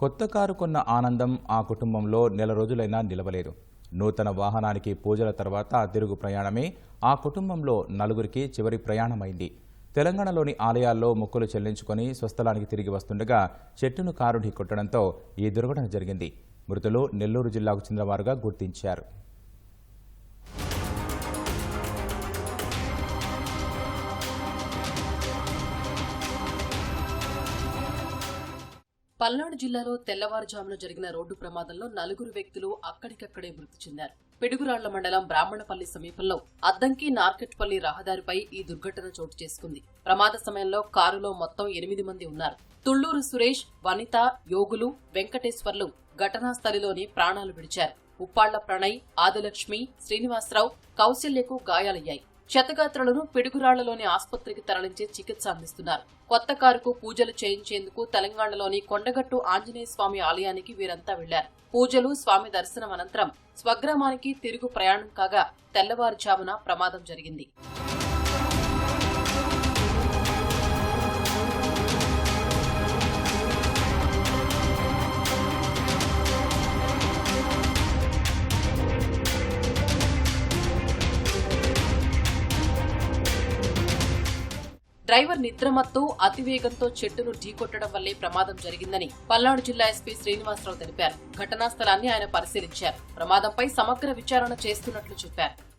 కొత్త కారు కొన్న ఆనందం ఆ కుటుంబంలో నెల రోజులైనా నిలవలేదు. నూతన వాహనానికి పూజల తర్వాత తిరుగు ప్రయాణమే ఆ కుటుంబంలో నలుగురికి చివరి ప్రయాణమైంది. తెలంగాణలోని ఆలయాల్లో మొక్కులు చెల్లించుకొని స్వస్థలానికి తిరిగి వస్తుండగా చెట్టును కారు ఢీకొట్టడంతో ఈ దుర్ఘటన జరిగింది. మృతులు నెల్లూరు జిల్లాకు చెందినవారుగా గుర్తించారు. పల్నాడు జిల్లాలో తెల్లవారుజామున జరిగిన రోడ్డు ప్రమాదంలో నలుగురు వ్యక్తులు అక్కడికక్కడే మృతి చెందారు. పిడుగురాళ్ళ మండలం బ్రాహ్మణపల్లి సమీపంలో అద్దంకి నార్కెట్పల్లి రహదారిపై ఈ దుర్ఘటన చోటు చేసుకుంది. ప్రమాద సమయంలో కారులో మొత్తం ఎనిమిది మంది ఉన్నారు. తుళ్ళూరు సురేష్ వనిత యోగులు వెంకటేశ్వర్లు ఘటనా స్థలిలోనే ప్రాణాలు విడిచారు. ఉప్పాళ్ళ ప్రణయ్ ఆదిలక్ష్మి శ్రీనివాసరావు కౌశల్యకు గాయాలయ్యాయి. క్షతగాత్రులను పిడుగురాళ్ళలోని ఆసుపత్రికి తరలించి చికిత్స అందిస్తున్నారు. కొత్త కారుకు పూజలు చేయించేందుకు తెలంగాణలోని కొండగట్టు ఆంజనేయ స్వామి ఆలయానికి వీరంతా వెళ్ళారు. పూజలు స్వామి దర్శనం అనంతరం స్వగ్రామానికి తిరుగు ప్రయాణం కాగా తెల్లవారుజామున ప్రమాదం జరిగింది. డ్రైవర్ నిద్రమత్తు అతివేగంతో చెట్టును ఢీకొట్టడం వల్లే ప్రమాదం జరిగిందని పల్నాడు జిల్లా ఎస్పీ శ్రీనివాసరావు తెలిపారు. ఘటనా స్థలాన్ని ఆయన పరిశీలించారు. ప్రమాదంపై సమగ్ర విచారణ చేస్తున్నట్లు చెప్పారు.